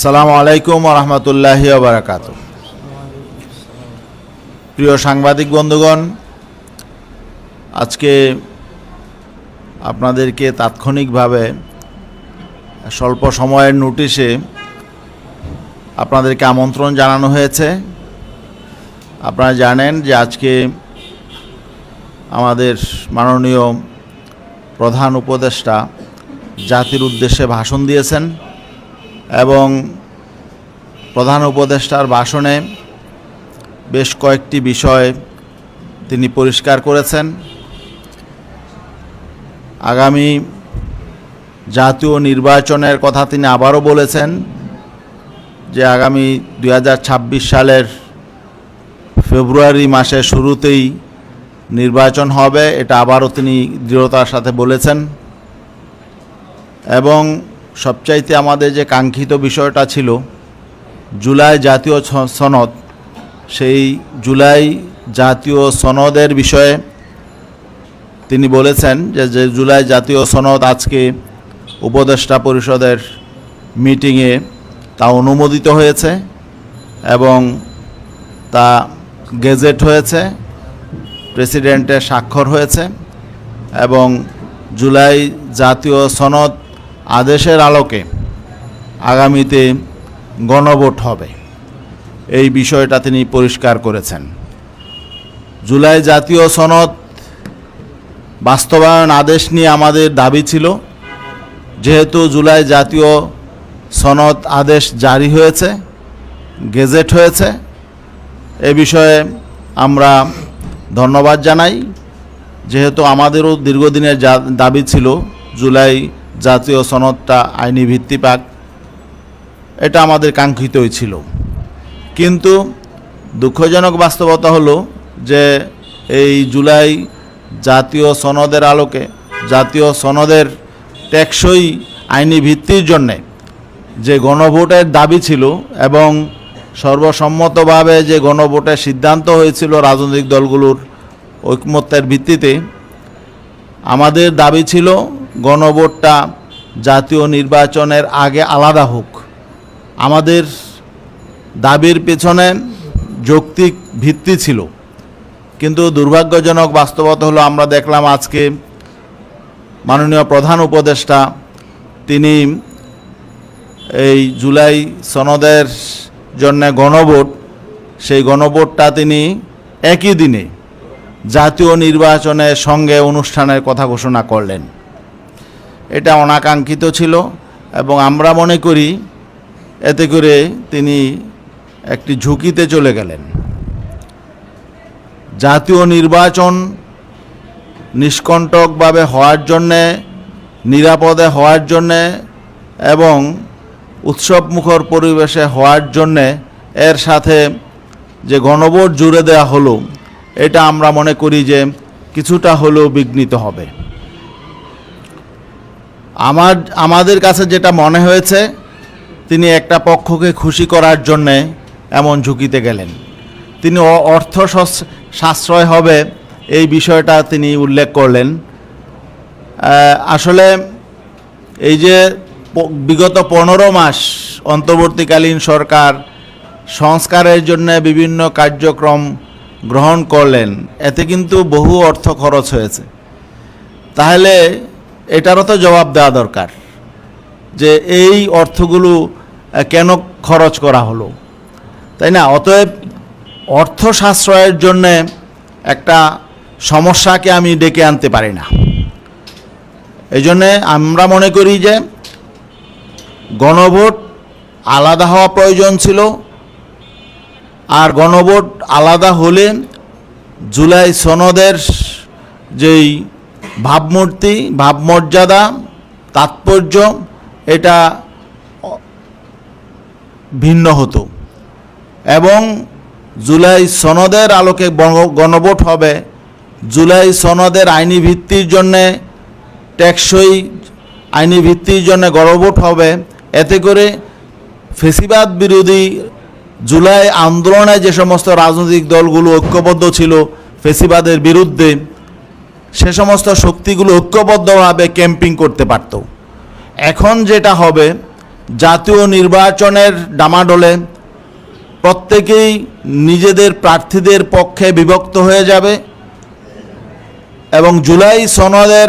সালামু আলাইকুম রহমতুল্লাহি বারাকাত প্রিয় সাংবাদিক বন্ধুগণ, আজকে আপনাদেরকে তাৎক্ষণিকভাবে স্বল্প সময়ের নোটিশে আপনাদেরকে আমন্ত্রণ জানানো হয়েছে। আপনারা জানেন যে আজকে আমাদের মাননীয় প্রধান উপদেষ্টা জাতির উদ্দেশ্যে ভাষণ দিয়েছেন। এবং প্রধান উপদেষ্টার ভাষণে বেশ কয়েকটি বিষয় তিনি পরিষ্কার করেছেন। আগামী জাতীয় নির্বাচনের কথা তিনি আবারও বলেছেন যে আগামী দু হাজার ছাব্বিশ সালের ফেব্রুয়ারি মাসের শুরুতেই নির্বাচন হবে, এটা আবারও তিনি দৃঢ়তার সাথে বলেছেন। এবং সবচাইতে আমাদের যে কাঙ্ক্ষিত বিষয়টা ছিল, জুলাই জাতীয় সনদ, সেই জুলাই জাতীয় সনদের বিষয়ে তিনি বলেছেন যে যে জুলাই জাতীয় সনদ আজকে উপদেষ্টা পরিষদের মিটিংয়ে তা অনুমোদিত হয়েছে এবং তা গেজেট হয়েছে প্রেসিডেন্টের স্বাক্ষর হয়েছে এবং জুলাই জাতীয় সনদ আদেশের আলোকে আগামীতে গণভোট হবে। এই বিষয়টা তিনি পরিষ্কার করেছেন। জুলাই জাতীয় সনদ বাস্তবায়ন আদেশ নিয়ে আমাদের দাবি ছিল। যেহেতু জুলাই জাতীয় সনদ আদেশ জারি হয়েছে, গেজেট হয়েছে, এ বিষয়ে আমরা ধন্যবাদ জানাই। যেহেতু আমাদেরও দীর্ঘদিনের দাবি ছিল, জুলাই জাতীয় সনদটা আইনি ভিত্তি পাক এটা আমাদের কাঙ্ক্ষিতই ছিল। কিন্তু দুঃখজনক বাস্তবতা হলো যে এই জুলাই জাতীয় সনদের আলোকে, জাতীয় সনদের টেকসই আইনি ভিত্তির জন্যে যে গণভোটের দাবি ছিল এবং সর্বসম্মতভাবে যে গণভোটের সিদ্ধান্ত হয়েছিল রাজনৈতিক দলগুলোর ঐকমত্যের ভিত্তিতে, আমাদের দাবি ছিল গণভোটটা জাতীয় নির্বাচনের আগে আলাদা হোক। আমাদের দাবির পেছনে যৌক্তিক ভিত্তি ছিল। কিন্তু দুর্ভাগ্যজনক বাস্তবতা হলো আমরা দেখলাম আজকে মাননীয় প্রধান উপদেষ্টা তিনি এই জুলাই সনদের জন্য গণভোট, সেই গণভোটটা তিনি একই দিনে জাতীয় নির্বাচনের সঙ্গে অনুষ্ঠানের কথা ঘোষণা করলেন। এটা অনাকাঙ্ক্ষিত ছিল এবং আমরা মনে করি এতে করে তিনি একটি ঝুঁকিতে চলে গেলেন। জাতীয় নির্বাচন নিষ্কণ্টকভাবে হওয়ার জন্যে, নিরাপদে হওয়ার জন্যে এবং উৎসবমুখর পরিবেশে হওয়ার জন্যে এর সাথে যে গণভোট জুড়ে দেওয়া হলো, এটা আমরা মনে করি যে কিছুটা হলেও বিঘ্নিত হবে। আমার, আমাদের কাছে যেটা মনে হয়েছে, তিনি একটা পক্ষকে খুশি করার জন্যে এমন ঝুঁকিতে গেলেন। তিনি অর্থ সাশ্রয় হবে এই বিষয়টা তিনি উল্লেখ করলেন। আসলে এই যে বিগত পনেরো মাস অন্তর্বর্তীকালীন সরকার সংস্কারের জন্য বিভিন্ন কার্যক্রম গ্রহণ করলেন, এতে কিন্তু বহু অর্থ খরচ হয়েছে। তাহলে এটারও তো জবাব দেওয়া দরকার যে এই অর্থগুলো কেন খরচ করা হলো? তাই না? অতএব অর্থ সাশ্রয়ের জন্যে একটা সমস্যাকে আমি ডেকে আনতে পারি না। এই জন্যে আমরা মনে করি যে গণভোট আলাদা হওয়া প্রয়োজন ছিল। আর গণভোট আলাদা হলে জুলাই সনদের যেই ভাবমূর্তি, ভাবমর্যাদা, তাৎপর্য, এটা ভিন্ন হতো। এবং জুলাই সনদের আলোকে গণভোট হবে। জুলাই সনদের আইনি ভিত্তির জন্যে, টেকসই আইনি ভিত্তির জন্য গণভোট হবে। এতে করে ফেসিবাদ বিরোধী জুলাই আন্দোলনে যে সমস্ত রাজনৈতিক দলগুলো ঐক্যবদ্ধ ছিল, ফেসিবাদের বিরুদ্ধে সে সমস্ত শক্তিগুলো ঐক্যবদ্ধভাবে ক্যাম্পিং করতে পারত। এখন যেটা হবে, জাতীয় নির্বাচনের ডামাডোলে প্রত্যেকেই নিজেদের প্রার্থীদের পক্ষে বিভক্ত হয়ে যাবে এবং জুলাই সনদের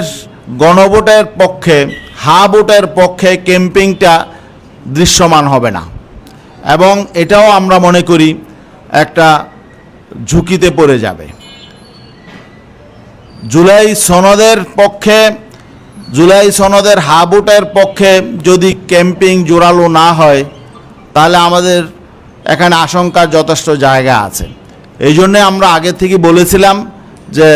গণভোটের পক্ষে, হা ভোটের পক্ষে ক্যাম্পিংটা দৃশ্যমান হবে না। এবং এটাও আমরা মনে করি একটা ঝুঁকিতে পড়ে যাবে। জুলাই সনদের পক্ষে, জুলাই সনদের হাবুটের পক্ষে যদি ক্যাম্পিং জোরালো না হয়, তাহলে আমাদের এখানে আশঙ্কার যথেষ্ট জায়গা আছে। এই জন্যে আমরা আগে থেকে বলেছিলাম যে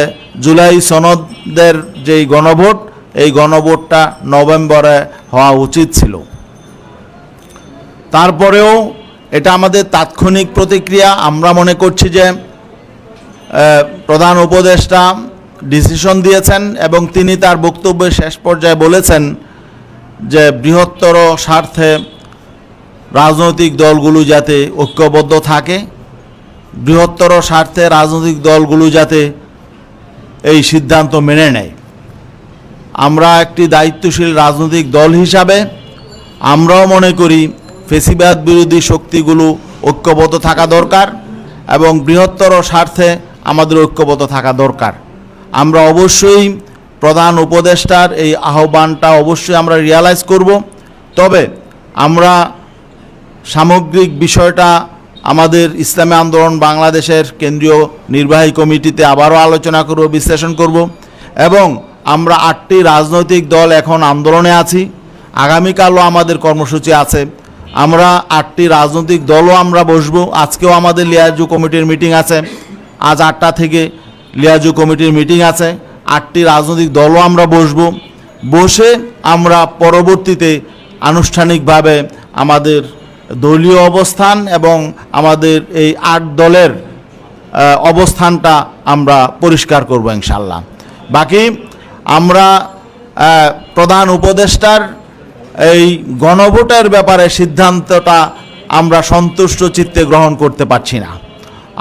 জুলাই সনদের যেই গণভোট, এই গণভোটটা নভেম্বরে হওয়া উচিত ছিল। তারপরেও এটা আমাদের তাৎক্ষণিক প্রতিক্রিয়া। আমরা মনে করছি যে প্রধান উপদেষ্টা ডিসিশন দিয়েছেন এবং তিনি তার বক্তব্যের শেষ পর্যায়ে বলেছেন যে বৃহত্তর স্বার্থে রাজনৈতিক দলগুলো যাতে ঐক্যবদ্ধ থাকে, বৃহত্তর স্বার্থে রাজনৈতিক দলগুলো যাতে এই সিদ্ধান্ত মেনে নেয়। আমরা একটি দায়িত্বশীল রাজনৈতিক দল হিসাবে আমরাও মনে করি ফেসিবাদ বিরোধী শক্তিগুলো ঐক্যবদ্ধ থাকা দরকার এবং বৃহত্তর স্বার্থে আমাদের ঐক্যবদ্ধ থাকা দরকার। আমরা অবশ্যই প্রধান উপদেষ্টার এই আহ্বানটা অবশ্যই আমরা রিয়ালাইজ করব। তবে আমরা সামগ্রিক বিষয়টা আমাদের ইসলামী আন্দোলন বাংলাদেশের কেন্দ্রীয় নির্বাহী কমিটিতে আবারও আলোচনা করব, বিশ্লেষণ করব এবং আমরা আটটি রাজনৈতিক দল এখন আন্দোলনে আছি। আগামীকালও আমাদের কর্মসূচি আছে। আমরা আটটি রাজনৈতিক দলও আমরা বসবো। আজকেও আমাদের লিয়াজু কমিটির মিটিং আছে। আজ আটটা থেকে লিয়াজু কমিটির মিটিং আছে, আটটি রাজনৈতিক দলও আমরা বসবো। বসে আমরা পরবর্তীতে আনুষ্ঠানিকভাবে আমাদের দলীয় অবস্থান এবং আমাদের এই আট দলের অবস্থানটা আমরা পরিষ্কার করব ইনশাল্লাহ বাকি আমরা প্রধান উপদেষ্টার এই গণভোটের ব্যাপারে সিদ্ধান্তটা আমরা সন্তুষ্ট চিত্তে গ্রহণ করতে পারছি না।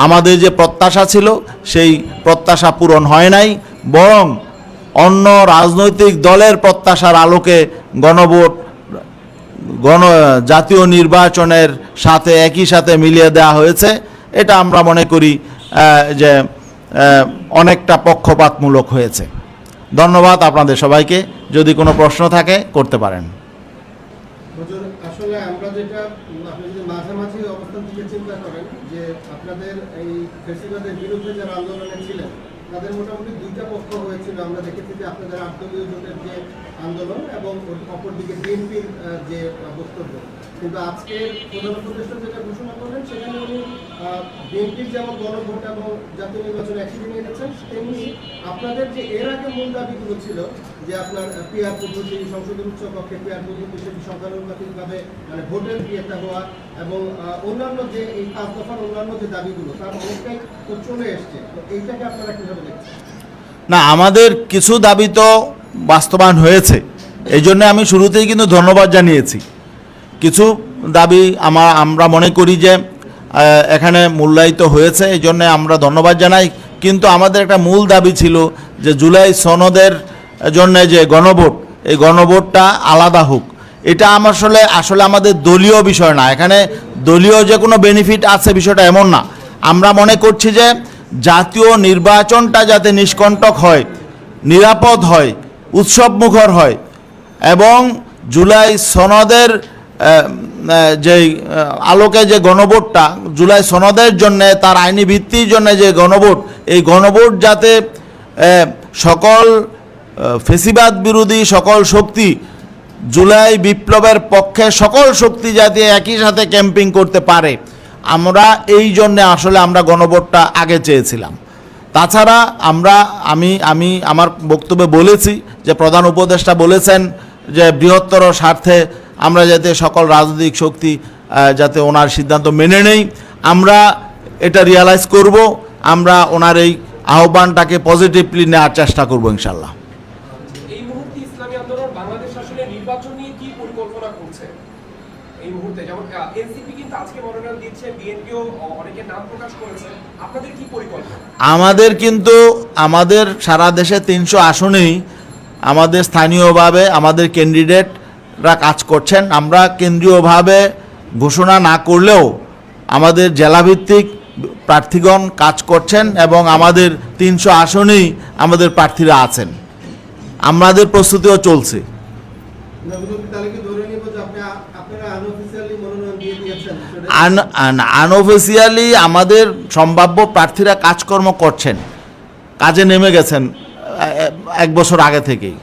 আমাদের যে প্রত্যাশা ছিল, সেই প্রত্যাশা পূরণ হয় নাই, বরং অন্য রাজনৈতিক দলের প্রত্যাশার আলোকে গণভোট, গণ, জাতীয় নির্বাচনের সাথে, একই সাথে মিলিয়ে দেওয়া হয়েছে। এটা আমরা মনে করি যে অনেকটা পক্ষপাতমূলক হয়েছে। ধন্যবাদ আপনাদের সবাইকে। যদি কোনো প্রশ্ন থাকে, করতে পারেন হুজুর, আসলে আমরা যেটা উম, আপনি যদি মাঝামাঝি অবস্থান থেকে চিন্তা করেন যে আপনাদের এই ফেসিবাদের বিরুদ্ধে যারা আন্দোলনে ছিলেন তাদের মোটামুটি দুইটা পক্ষ হয়েছিল। আমরা দেখেছি যে আপনাদের আটদলীয় জোটের যে আন্দোলন এবং অপরদিকে বিএনপির যে বক্তব্য। কিন্তু আজকে প্রধান উপদেষ্টা যেটা ঘোষণা করলেন, সেখানে উনি বিএনপির যেমন গণভোট এবং জাতীয় নির্বাচন একসাথে নিয়ে যাচ্ছেন তেমনি আপনাদের যে এর আগে মূল দাবিগুলো ছিল যে আপনার পিয়ার পদ্ধতি সংসদের উচ্চ কক্ষে পিয়ার পদ্ধতি, সেটি সংখ্যানুপাতিকভাবে মানে ভোটের ইয়েটা হওয়া এবং অন্যান্য যে এই পাঁচ দফার অন্যান্য যে দাবিগুলো, তার অনেকটাই তো চলে এসছে। তো এইটাকে আপনারা কীভাবে না, আমাদের কিছু দাবি তো বাস্তবায়ন হয়েছে। এই জন্য আমি শুরুতেই কিন্তু ধন্যবাদ জানিয়েছি। কিছু দাবি আমার আমরা মনে করি যে এখানে মূল্যায়িত হয়েছে, এই জন্য আমরা ধন্যবাদ জানাই। কিন্তু আমাদের একটা মূল দাবি ছিল যে, জুলাই সনদের জন্য যে গণভোট, এই গণভোটটা আলাদা হোক। এটা আমার আসলে আসলে আমাদের দলীয় বিষয় না। এখানে দলীয় যে কোনো বেনিফিট আছে বিষয়টা এমন না। আমরা মনে করছি যে জাতীয় নির্বাচনটা যাতে নিষ্কণ্টক হয়, নিরাপদ হয়, উৎসবমুখর হয় এবং জুলাই সনদের যে আলোকে যে গণভোটটা, জুলাই সনদের জন্য, তার আইনি ভিত্তির জন্য যে গণভোট, এই গণভোট যাতে সকল ফেসিবাদ বিরোধী সকল শক্তি জুলাই বিপ্লবের পক্ষে সকল শক্তি যাতে একই সাথে ক্যাম্পিং করতে পারে। আমরা এই জন্যে আসলে আমরা গণভোটটা আগে চেয়েছিলাম। তাছাড়া আমরা, আমি আমি আমার বক্তব্যে বলেছি যে প্রধান উপদেষ্টা বলেছেন যে বৃহত্তর স্বার্থে আমরা যাতে সকল রাজনৈতিক শক্তি যাতে ওনার সিদ্ধান্ত মেনে নেই, আমরা এটা রিয়ালাইজ করব, আমরা ওনার এই আহ্বানটাকে পজিটিভলি নেওয়ার চেষ্টা করব ইনশাল্লাহ এই মুহূর্তে ইসলামী আন্দোলন বাংলাদেশ আসলে নির্বাচন নিয়ে কি পরিকল্পনা করছে এই মুহূর্তে যেমন এনসিপি কিন্তু আজকে মনোনয়ন দিচ্ছে বিএনপিও অনেকে নাম প্রকাশ করেছে আপনাদের কি পরিকল্পনা আমাদের কিন্তু আমাদের সারা দেশে তিনশো আসনেই আমাদের স্থানীয়ভাবে আমাদের ক্যান্ডিডেটরা কাজ করছেন। আমরা কেন্দ্রীয়ভাবে ঘোষণা না করলেও আমাদের জেলাভিত্তিক প্রার্থীগণ কাজ করছেন এবং আমাদের তিনশো আসনেই আমাদের প্রার্থীরা আছেন। আমাদের প্রস্তুতিও চলছে না, হুজুর, তাহলে কি ধরে নিব যে আপনি আপনারা আনঅফিসিয়ালি মনোনয়ন দিয়ে দিয়েছেন সেটা- আনঅফিসিয়ালি আমাদের সম্ভাব্য প্রার্থীরা কাজকর্ম করছেন। কাজে নেমে গেছেন এক বছর আগে থেকেই।